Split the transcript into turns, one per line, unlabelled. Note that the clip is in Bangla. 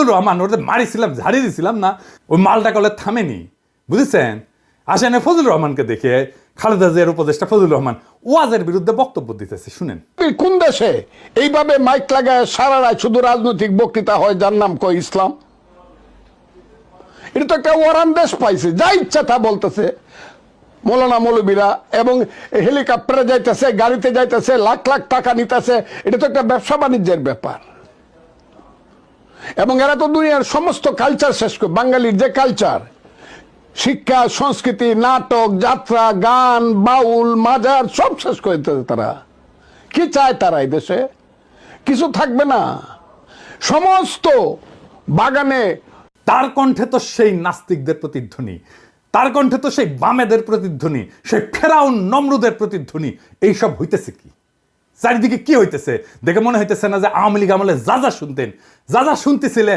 ফজলুর রহমান ওদের মারিছিলাম ঝাড়িয়ে দিছিলাম না, ওই মালটা কলে থামেনি। বুঝেছেন? আসেন এই ফজলুর রহমানকে দেখে খালেদা জিয়ার উপদেষ্টা রহমান ওয়াজের বিরুদ্ধে বক্তব্য দিতেছে, শুনেন।
কোন দেশে এইভাবে মাইক লাগায় সারা রাত শুধু রাজনৈতিক বক্তৃতা হয়, যার নাম কয় ইসলাম? এটা তো একটা ওরান দেশ পাইছে, যা ইচ্ছা তা বলতেছে। মৌলানা মৌলবীরা এবং হেলিকপ্টারে যাইতেছে, গাড়িতে যাইতেছে, লাখ লাখ টাকা নিতেছে, এটা তো একটা ব্যবসা বাণিজ্যের ব্যাপার। এবং এরা তো দুনিয়ার সমস্ত কালচার শেষ করে বাঙালির যে কালচার শিক্ষা, সংস্কৃতি, নাটক, যাত্রা, গান, বাউল, মাজার, সব শেষ করে তারা। কি চায় তারা এই দেশে? কিছু থাকবে না। সমস্ত বাগানে
তার কণ্ঠে তো সেই নাস্তিকদের প্রতিধ্বনি, তার কণ্ঠে তো সেই বামেদের প্রতিধ্বনি, সেই ফেরাউন, নমরুদের প্রতিধ্বনি, এইসব হইতেছে কি? চারিদিকে কি হইতেছে? দেখে মনে হইতেছে না যে আওয়ামী লীগ আমলে যা যা শুনতেন, যা যা শুনতেছিলেন